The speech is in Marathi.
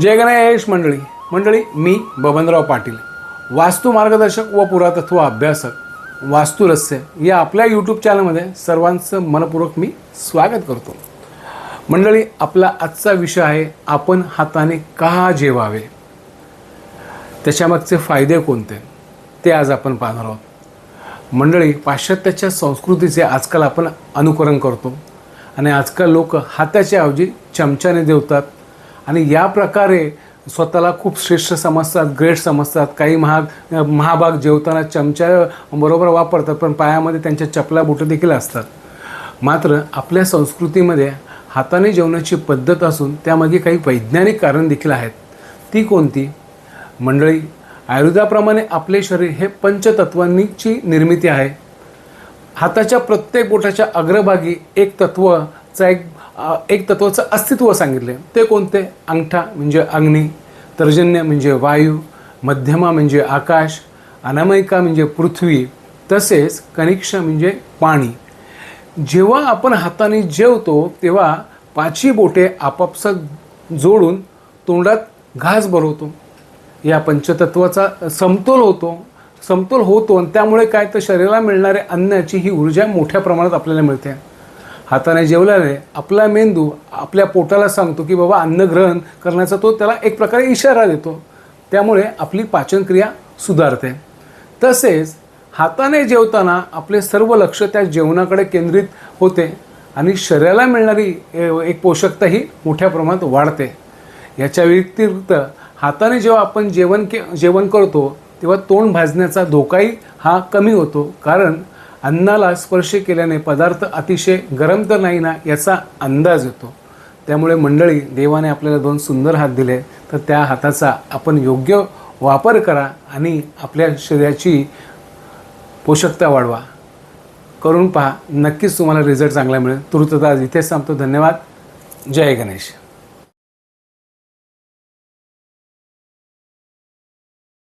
जय गणेश मंडळी. मंडळी मी बबनराव पाटील. वास्तू मार्गदर्शक व पुरातत्व अभ्यासक वास्तुरस्य या आपल्या यूट्यूब चॅनलमध्ये सर्वांचं मनपूर्वक मी स्वागत करतो. मंडळी आपला आजचा विषय आहे आपण हाताने का जेवावे? त्याच्यामागचे फायदे कोणते? ते आज आपण पाहणार आहोत. मंडळी पाश्चात्याच्या संस्कृतीचे आजकाल आपण अनुकरण करतो. आणि आजकाल लोक हाताच्या ऐवजी चमच्याने जेवतात आणि या प्रकारे स्वतःला खूप श्रेष्ठ समजतात ग्रेट समजतात. काही महाग महाभाग जेवताना चमच्या बरोबर वापरतात पण पायामध्ये त्यांच्या चपला बुटं देखील असतात. मात्र आपल्या संस्कृतीमध्ये हाताने जेवण्याची पद्धत असून त्यामागे काही वैज्ञानिक कारण देखील आहेत. ती कोणती? मंडळी आयुर्वेदाप्रमाणे आपले शरीर हे पंचतत्वांची निर्मिती आहे. हाताच्या प्रत्येक बोटाच्या अग्रभागी एक तत्वचा एक एक तत्वाचं अस्तित्व सांगितले. ते कोणते? अंगठा म्हणजे अग्नी तर्जन्य म्हणजे वायू मध्यमा म्हणजे आकाश अनामयिका म्हणजे पृथ्वी तसेच कनिक्षा म्हणजे पाणी. जेव्हा आपण हाताने जेवतो तेव्हा पाची बोटे आपापसात जोडून तोंडात घास भरवतो. या पंचतत्वाचा समतोल होतो. समतोल होतो आणि त्यामुळे काय तर शरीराला मिळणाऱ्या अन्नाची ही ऊर्जा मोठ्या प्रमाणात आपल्याला मिळते. हाताने जेवल्याने आपला मेंदू आपल्या पोटाला सांगतो की बाबा अन्न ग्रहण करण्याचा तो त्याला एक प्रकारे इशारा देतो. त्यामुळे आपली पाचनक्रिया सुधारते. तसेच हाताने जेवताना आपले सर्व लक्ष त्या जेवणाकडे केंद्रित होते आणि शरीराला मिळणारी एक पोषकता ही मोठ्या प्रमाणात वाढते. याच्या व्यतिरिक्त हाताने जेव्हा आपण जेवण के जेवण करतो तेव्हा तोंड भाजण्याचा धोकाही हा कमी होतो. कारण अन्नाला स्पर्श केल्याने पदार्थ अतिशय गरम तर नाही ना याचा अंदाज येतो. त्यामुळे मंडळी देवाने आपल्याला दोन सुंदर हात दिले तर त्या हाताचा आपण योग्य वापर करा आणि आपल्या शरीराची पोषकता वाढवा. करून पहा नक्कीच तुम्हाला रिझल्ट चांगला मिळेल. तुर्तता इथेच सांगतो धन्यवाद. जय गणेश.